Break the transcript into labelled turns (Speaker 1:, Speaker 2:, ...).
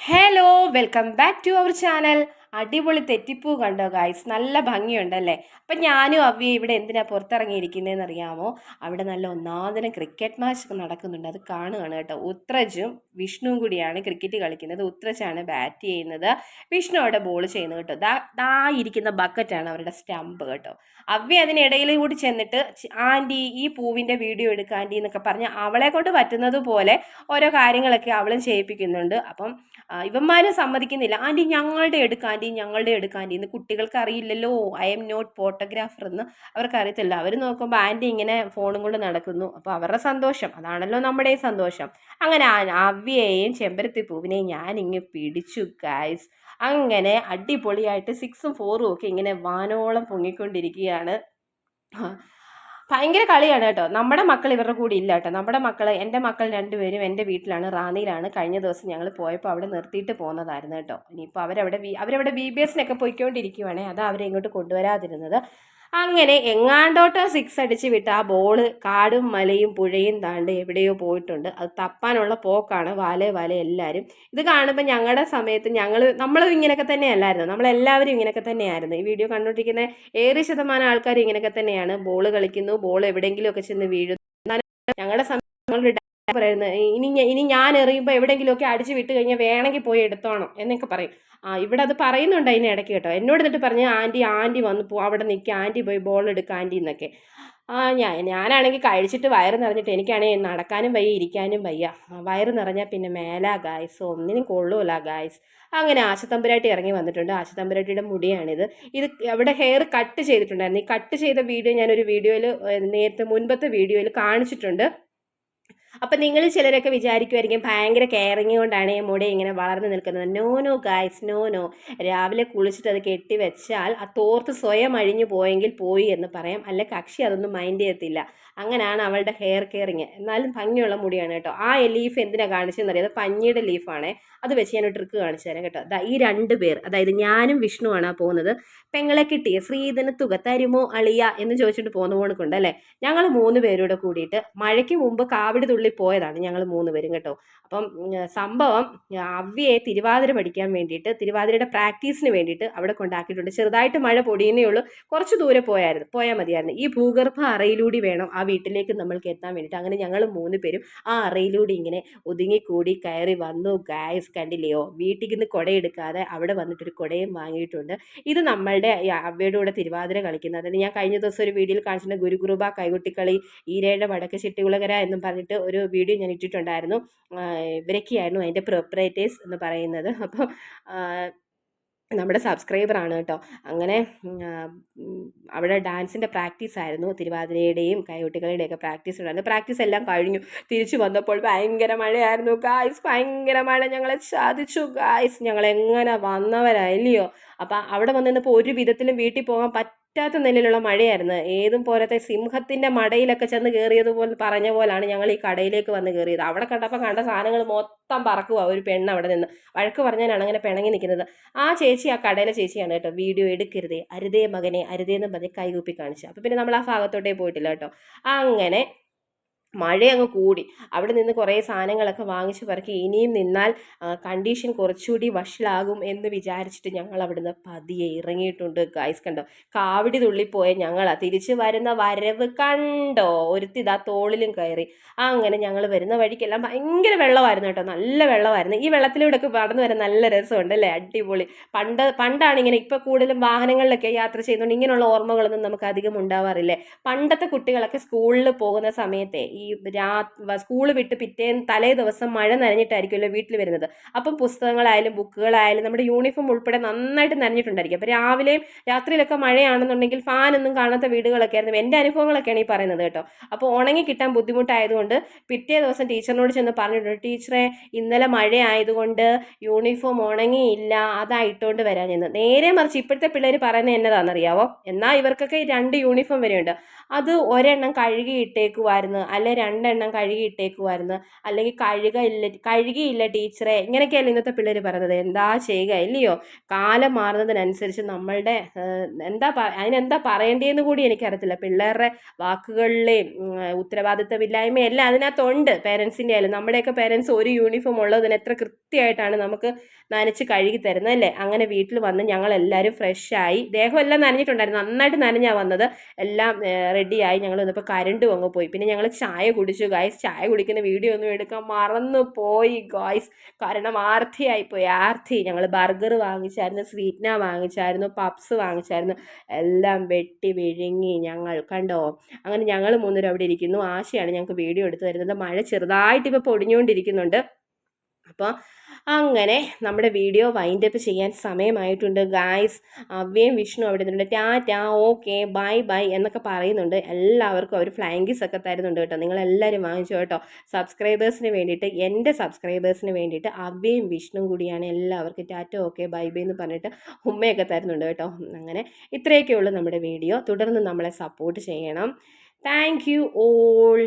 Speaker 1: hello welcome back to our channel അടിപൊളി തെറ്റിപ്പൂ കണ്ടോ ഗായ്സ് നല്ല ഭംഗിയുണ്ടല്ലേ? അപ്പം ഞാനും അവ്യ ഇവിടെ എന്തിനാ പുറത്തിറങ്ങിയിരിക്കുന്നതെന്ന് അറിയാമോ അവിടെ നല്ല ഒന്നാന്തരം ക്രിക്കറ്റ് മാച്ച് നടക്കുന്നുണ്ട്. അത് കാണുകയാണ് കേട്ടോ. ഉത്രജും വിഷ്ണുവും കൂടിയാണ് ക്രിക്കറ്റ് കളിക്കുന്നത്. ഉത്രജാണ് ബാറ്റ് ചെയ്യുന്നത്. വിഷ്ണു അവിടെ ബോൾ ചെയ്യുന്നത് കേട്ടോ. ദാ ദാ ഇരിക്കുന്ന ബക്കറ്റാണ് അവരുടെ സ്റ്റമ്പ് കേട്ടോ. അവ്യ അതിനിടയിൽ കൂടി ചെന്നിട്ട് ആന്റി ഈ പൂവിന്റെ വീഡിയോ എടുക്കുക ആന്റി എന്നൊക്കെ പറഞ്ഞ് അവളെ കൊണ്ട് പറ്റുന്നത് പോലെ ഓരോ കാര്യങ്ങളൊക്കെ അവളും ചെയ്യിപ്പിക്കുന്നുണ്ട്. അപ്പം ഇവന്മാരും സമ്മതിക്കുന്നില്ല. ആന്റി ഞങ്ങളുടെ എടുക്കാം ആന്റി ഞങ്ങളുടെ എടുക്കാം ആന്റി എന്ന് കുട്ടികൾക്ക് അറിയില്ലല്ലോ. ഐ എം നോട്ട് ഫോട്ടോഗ്രാഫർ എന്ന് അവർക്ക് അറിയത്തില്ല. അവർ നോക്കുമ്പോൾ ആന്റി ഇങ്ങനെ ഫോണും കൊണ്ട് നടക്കുന്നു. അപ്പോൾ അവരുടെ സന്തോഷം. അതാണല്ലോ നമ്മുടെ സന്തോഷം. അങ്ങനെ അവ്യയെയും ചെമ്പരത്തി പൂവിനെയും ഞാൻ ഇങ്ങ് പിടിച്ചു ഗായ്സ് അങ്ങനെ അടിപൊളിയായിട്ട് സിക്സും ഫോറും ഒക്കെ ഇങ്ങനെ വാനോളം പൊങ്ങിക്കൊണ്ടിരിക്കുകയാണ്. ഭയങ്കര കളിയാണ് കേട്ടോ. നമ്മുടെ മക്കൾ ഇവരുടെ കൂടെ ഇല്ല കേട്ടോ. നമ്മുടെ മക്കൾ എന്റെ മക്കൾ രണ്ടുപേരും എന്റെ വീട്ടിലാണ്. റാന്നിയിലാണ് കഴിഞ്ഞ ദിവസം ഞങ്ങൾ പോയപ്പോൾ അവിടെ നിർത്തിയിട്ട് പോകുന്നതായിരുന്നു കേട്ടോ. ഇനിയിപ്പോൾ അവരവിടെ അവരവിടെ ബി ബി എസിനൊക്കെ പോയിക്കൊണ്ടിരിക്കുവാണേ അതാ അവരെ ഇങ്ങോട്ട് കൊണ്ടുവരാതിരുന്നത്. അങ്ങനെ എങ്ങാണ്ടോട്ടോ സിക്സ് അടിച്ച് വിട്ട് ആ ബോൾ കാടും മലയും പുഴയും താണ്ട് എവിടെയോ പോയിട്ടുണ്ട്. അത് തപ്പാനുള്ള പോക്കാണ് വാലെ വാലെ എല്ലാവരും ഇത് കാണുമ്പോൾ ഞങ്ങളുടെ സമയത്ത് ഞങ്ങൾ നമ്മളും ഇങ്ങനെയൊക്കെ തന്നെയല്ലായിരുന്നു? നമ്മളെല്ലാവരും ഇങ്ങനെയൊക്കെ തന്നെയായിരുന്നു. ഈ വീഡിയോ കണ്ടുകൊണ്ടിരിക്കുന്ന ഏറെ ശതമാനം ആൾക്കാർ ഇങ്ങനെയൊക്കെ തന്നെയാണ്. ബോൾ കളിക്കുന്നു ബോൾ എവിടെയെങ്കിലും ഒക്കെ ചെന്ന് വീഴുന്നു. ഞങ്ങളുടെ സമയത്ത് പറയുന്നത് ഇനി ഇനി ഞാൻ എറിയുമ്പോൾ എവിടെയെങ്കിലുമൊക്കെ അടിച്ച് വിട്ട് കഴിഞ്ഞാൽ വേണമെങ്കിൽ പോയി എടുത്തോണം എന്നൊക്കെ പറയും. ആ ഇവിടെ അത് പറയുന്നുണ്ട് അതിന് ഇടയ്ക്ക് കേട്ടോ. എന്നോട് എന്നിട്ട് പറഞ്ഞ് ആന്റി ആന്റി വന്ന് പോ അവിടെ നിൽക്കുക ആന്റി പോയി ബോൾ എടുക്കുക ആന്റി എന്നൊക്കെ. ആ ഞാൻ ഞാനാണെങ്കിൽ കഴിച്ചിട്ട് വയറ് നിറഞ്ഞിട്ട് എനിക്കാണെങ്കിൽ നടക്കാനും വയ്യ ഇരിക്കാനും വയ്യ. വയറ് നിറഞ്ഞാൽ പിന്നെ മേലാ ഗായ്സ് ഒന്നിനും കൊള്ളൂല ഗായ്സ് അങ്ങനെ ആശത്തമ്പുരാട്ടി ഇറങ്ങി വന്നിട്ടുണ്ട്. ആശത്തമ്പുരാട്ടിയുടെ മുടിയാണിത്. ഇത് അവിടെ ഹെയർ കട്ട് ചെയ്തിട്ടുണ്ടായിരുന്നു. ഈ കട്ട് ചെയ്ത വീഡിയോ ഞാനൊരു വീഡിയോയിൽ നേരത്തെ മുൻപത്തെ വീഡിയോയിൽ കാണിച്ചിട്ടുണ്ട്. അപ്പം നിങ്ങൾ ചിലരൊക്കെ വിചാരിക്കുമായിരിക്കും ഭയങ്കര കെയറിങ് കൊണ്ടാണ് ഈ മുടി ഇങ്ങനെ വളർന്നു നിൽക്കുന്നത്. No no guys no no രാവിലെ കുളിച്ചിട്ട് അത് കെട്ടി വെച്ചാൽ ആ തോർത്ത് സ്വയം അഴിഞ്ഞു പോയെങ്കിൽ പോയി എന്ന് പറയാം. അല്ല കക്ഷി അതൊന്നും മൈൻഡ് ചെയ്യത്തില്ല. അങ്ങനെയാണ് അവളുടെ ഹെയർ കെയറിങ് എന്നാലും ഭംഗിയുള്ള മുടിയാണ് കേട്ടോ. ആ ലീഫ് എന്തിനാണ് കാണിച്ചതെന്ന് അറിയാം. അത് പഞ്ഞിയുടെ ലീഫാണേ അത് വെച്ച് ഞാൻ ട്രിക്ക് കാണിച്ചു തരാം കേട്ടോ. അതാ ഈ രണ്ട് പേർ അതായത് ഞാനും വിഷ്ണുവാണ് പോകുന്നത്. പെങ്ങളെ കിട്ടിയ ശ്രീധന തുക തരുമോ അളിയ എന്ന് ചോദിച്ചിട്ട് പോകുന്ന പോണക്കുണ്ട് അല്ലേ? ഞങ്ങൾ മൂന്ന് പേരൂടെ കൂടിയിട്ട് മഴയ്ക്ക് മുമ്പ് കാവിടി തുള്ളി പോയതാണ് ഞങ്ങൾ മൂന്ന് പേരും കേട്ടോ. അപ്പം സംഭവം അവ്യയെ തിരുവാതിര പഠിക്കാൻ വേണ്ടിയിട്ട് തിരുവാതിരയുടെ പ്രാക്ടീസിന് വേണ്ടിയിട്ട് അവിടെ കൊണ്ടാക്കിയിട്ടുണ്ട്. ചെറുതായിട്ട് മഴ പൊടിയുന്നേ ഉള്ളൂ. കുറച്ച് ദൂരെ പോയായിരുന്നു പോയാൽ മതിയായിരുന്നു. ഈ ഭൂഗർഭ അറയിലൂടെ വേണം ആ വീട്ടിലേക്ക് നമ്മൾക്ക് എത്താൻ വേണ്ടിയിട്ട്. അങ്ങനെ ഞങ്ങൾ മൂന്ന് പേരും ആ അറയിലൂടെ ഇങ്ങനെ ഒതുങ്ങിക്കൂടി കയറി വന്നു. ഗായസ് കണ്ടില്ലയോ? വീട്ടിൽ നിന്ന് കുടയെടുക്കാതെ അവിടെ വന്നിട്ടൊരു കുടയും വാങ്ങിയിട്ടുണ്ട്. ഇത് നമ്മളുടെ അവയുടെ കൂടെ തിരുവാതിര കളിക്കുന്നത് അതായത് ഞാൻ കഴിഞ്ഞ ദിവസം ഒരു വീഡിയോയിൽ കാണിച്ചിട്ടുണ്ട് ഗുരുകുറുബ കൈകൊട്ടിക്കളി ഈരയുടെ വടക്ക് ചിട്ടികുളകര എന്നും പറഞ്ഞിട്ട് ഒരു വീഡിയോ ഞാൻ ഇട്ടിട്ടുണ്ടായിരുന്നു. ഇവരൊക്കെയായിരുന്നു അതിന്റെ പ്രൊപ്പറേറ്റേഴ്സ് എന്ന് പറയുന്നത്. അപ്പോൾ നമ്മുടെ സബ്സ്ക്രൈബറാണ് കേട്ടോ. അങ്ങനെ അവിടെ ഡാൻസിന്റെ പ്രാക്ടീസ് ആയിരുന്നു. തിരുവാതിരയുടെയും കൈകൊട്ടികളുടെയും ഒക്കെ പ്രാക്ടീസ് ഉണ്ടായിരുന്നു. പ്രാക്ടീസ് എല്ലാം കഴിഞ്ഞു. തിരിച്ചു വന്നപ്പോൾ ഭയങ്കര മഴയായിരുന്നു. ഗായ്സ് ഭയങ്കര മഴ. ഞങ്ങളെ ചതിച്ചു. ഗായ്സ് ഞങ്ങൾ എങ്ങനെ വന്നവരായില്ലയോ അപ്പം അവിടെ വന്ന് നിന്നപ്പോൾ ഒരു വിധത്തിലും വീട്ടിൽ പോകാൻ പറ്റാത്ത നിലയിലുള്ള മഴയായിരുന്നു. ഏതും പോലത്തെ സിംഹത്തിന്റെ മടയിലൊക്കെ ചെന്ന് കയറിയതുപോലെ പറഞ്ഞ പോലാണ് ഞങ്ങൾ ഈ കടയിലേക്ക് വന്ന് കയറിയത് അവിടെ കണ്ടപ്പോൾ കണ്ട സാധനങ്ങൾ മൊത്തം പറക്കുക ഒരു പെണ്ണ് അവിടെ നിന്ന്. വഴക്ക് പറഞ്ഞാലാണ് അങ്ങനെ പിണങ്ങി നിൽക്കുന്നത്. ആ ചേച്ചി ആ കടയിലെ ചേച്ചിയാണ് കേട്ടോ വീഡിയോ എടുക്കരുതേ. അരുതേ മകനെ അരുതേ എന്ന് പറഞ്ഞ് കൈകൂപ്പി കാണിച്ചു. അപ്പോൾ പിന്നെ നമ്മൾ ആ ഭാഗത്തോട്ടേ പോയിട്ടില്ല കേട്ടോ. അങ്ങനെ മഴ അങ്ങ് കൂടി. അവിടെ നിന്ന് കുറേ സാധനങ്ങളൊക്കെ വാങ്ങിച്ച് പറക്കി ഇനിയും നിന്നാൽ കണ്ടീഷൻ കുറച്ചുകൂടി വഷളാകും എന്ന് വിചാരിച്ചിട്ട് ഞങ്ങൾ അവിടുന്ന് പതിയെ ഇറങ്ങിയിട്ടുണ്ട് ഗൈസ് കണ്ടോ? കാവടി തുള്ളിപ്പോയ ഞങ്ങളാ. തിരിച്ച് വരുന്ന വരവ് കണ്ടോ? ഒരുത്തി ഇതാ തോളിലും കയറി. അങ്ങനെ ഞങ്ങൾ വരുന്ന വഴിക്കെല്ലാം ഭയങ്കര വെള്ളമായിരുന്നു കേട്ടോ. നല്ല വെള്ളമായിരുന്നു. ഈ വെള്ളത്തിലൂടെയൊക്കെ നടന്നു വരാൻ നല്ല രസമുണ്ട് അല്ലേ? അടിപൊളി. പണ്ട് പണ്ടാണ് ഇങ്ങനെ ഇപ്പോൾ കൂടുതലും വാഹനങ്ങളിലൊക്കെ യാത്ര ചെയ്യുന്നുണ്ട് ഇങ്ങനെയുള്ള ഓർമ്മകളൊന്നും നമുക്ക് അധികം ഉണ്ടാവാറില്ലേ? പണ്ടത്തെ കുട്ടികളൊക്കെ സ്കൂളിൽ പോകുന്ന സമയത്തെ ഈ രാ സ്കൂൾ വിട്ട് പിറ്റേ തലേ ദിവസം മഴ നനഞ്ഞിട്ടായിരിക്കുമല്ലോ വീട്ടിൽ വരുന്നത്. അപ്പം പുസ്തകങ്ങളായാലും ബുക്കുകളായാലും നമ്മുടെ യൂണിഫോം ഉൾപ്പെടെ നന്നായിട്ട് നനഞ്ഞിട്ടുണ്ടായിരിക്കും. അപ്പോൾ രാവിലെയും രാത്രിയിലൊക്കെ മഴയാണെന്നുണ്ടെങ്കിൽ ഫാനൊന്നും കാണാത്ത വീടുകളൊക്കെ ആയിരുന്നു. എന്റെ അനുഭവങ്ങളൊക്കെയാണ് ഈ പറയുന്നത് കേട്ടോ. അപ്പോൾ ഉണങ്ങി കിട്ടാൻ ബുദ്ധിമുട്ടായതുകൊണ്ട് പിറ്റേ ദിവസം ടീച്ചറിനോട് ചെന്ന് പറഞ്ഞിട്ടുണ്ട് ടീച്ചറെ ഇന്നലെ മഴ ആയതുകൊണ്ട് യൂണിഫോം ഉണങ്ങിയില്ല അതായിട്ടുകൊണ്ട് വരാൻ ചെന്ന് നേരെ മറിച്ച് ഇപ്പോഴത്തെ പിള്ളേർ പറയുന്നത് എന്നതാണെന്നറിയാവോ? എന്നാൽ ഇവർക്കൊക്കെ രണ്ട് യൂണിഫോം വരെയുണ്ട്. അത് ഒരെണ്ണം കഴുകി ഇട്ടേക്കുമായിരുന്നു അല്ലെ അല്ലെ രണ്ടെണ്ണം കഴുകി ഇട്ടേക്കുമായിരുന്നു അല്ലെങ്കിൽ കഴുക ഇല്ല കഴുകിയില്ല ടീച്ചറെ. ഇങ്ങനെയൊക്കെയല്ല ഇന്നത്തെ പിള്ളേർ പറയുന്നത്. എന്താ ചെയ്യുക? ഇല്ലയോ? കാലം മാറുന്നതിനനുസരിച്ച് നമ്മളുടെ എന്താ അതിനെന്താ പറയേണ്ടതെന്ന് കൂടി എനിക്കറിയത്തില്ല. പിള്ളേരുടെ വാക്കുകളിലെയും ഉത്തരവാദിത്തമില്ലായ്മയും എല്ലാം അതിനകത്തുണ്ട്. പേരൻസിന്റെ ആയാലും നമ്മുടെയൊക്കെ പേരൻസ് ഒരു യൂണിഫോം ഉള്ളതിന് എത്ര കൃത്യമായിട്ടാണ് നമുക്ക് നനച്ച് കഴുകി തരുന്നത് അല്ലേ? അങ്ങനെ വീട്ടിൽ വന്ന് ഞങ്ങളെല്ലാവരും ഫ്രഷായി. ദേഹമെല്ലാം നനഞ്ഞിട്ടുണ്ടായിരുന്നു. നന്നായിട്ട് നനഞ്ഞാണ് വന്നത്. എല്ലാം റെഡിയായി. ഞങ്ങൾ വന്നപ്പോൾ കരണ്ടും അങ്ങ് പോയി. പിന്നെ ഞങ്ങൾ ചായ കുടിച്ചു ഗായ്സ് ചായ കുടിക്കുന്ന വീഡിയോ ഒന്നും എടുക്കാൻ മറന്നു പോയി ഗായ്സ് കാരണം ആർത്തിയായി പോയി ആർത്തി. ഞങ്ങൾ ബർഗർ വാങ്ങിച്ചായിരുന്നു സ്വീറ്റ്ന വാങ്ങിച്ചായിരുന്നു പപ്സ് വാങ്ങിച്ചായിരുന്നു. എല്ലാം വെട്ടി വിഴുങ്ങി ഞങ്ങൾ. കണ്ടോ? അങ്ങനെ ഞങ്ങൾ മൂന്നുപേരും അവിടെ ഇരിക്കുന്നു. ആശയാണ് ഞങ്ങൾക്ക് വീഡിയോ എടുത്തു തരുന്നത്. മഴ ചെറുതായിട്ട് ഇപ്പോൾ പൊടിഞ്ഞുകൊണ്ടിരിക്കുന്നുണ്ട്. അപ്പോൾ അങ്ങനെ നമ്മുടെ വീഡിയോ വൈൻഡ് അപ്പ് ചെയ്യാൻ സമയമായിട്ടുണ്ട്. ഗായ്സ് അവ്യയും വിഷ്ണു അവിടെ നിന്നുണ്ട്. ടാറ്റ ഓക്കെ ബൈ ബൈ എന്നൊക്കെ പറയുന്നുണ്ട്. എല്ലാവർക്കും അവർ ഫ്ലാങ്കിസ് ഒക്കെ തരുന്നുണ്ട് കേട്ടോ. നിങ്ങളെല്ലാവരും വാങ്ങിച്ചു കേട്ടോ. സബ്സ്ക്രൈബേഴ്സിന് വേണ്ടിയിട്ട് എന്റെ സബ്സ്ക്രൈബേഴ്സിന് വേണ്ടിയിട്ട് അവ്യയും വിഷ്ണുവും കൂടിയാണ് എല്ലാവർക്കും ടാറ്റ ഓക്കെ ബൈ ബൈ എന്ന് പറഞ്ഞിട്ട് ഉമ്മയൊക്കെ തരുന്നുണ്ട് കേട്ടോ. അങ്ങനെ ഇത്രയൊക്കെ ഉള്ളൂ നമ്മുടെ വീഡിയോ. തുടർന്ന് നമ്മളെ സപ്പോർട്ട് ചെയ്യണം. Thank you all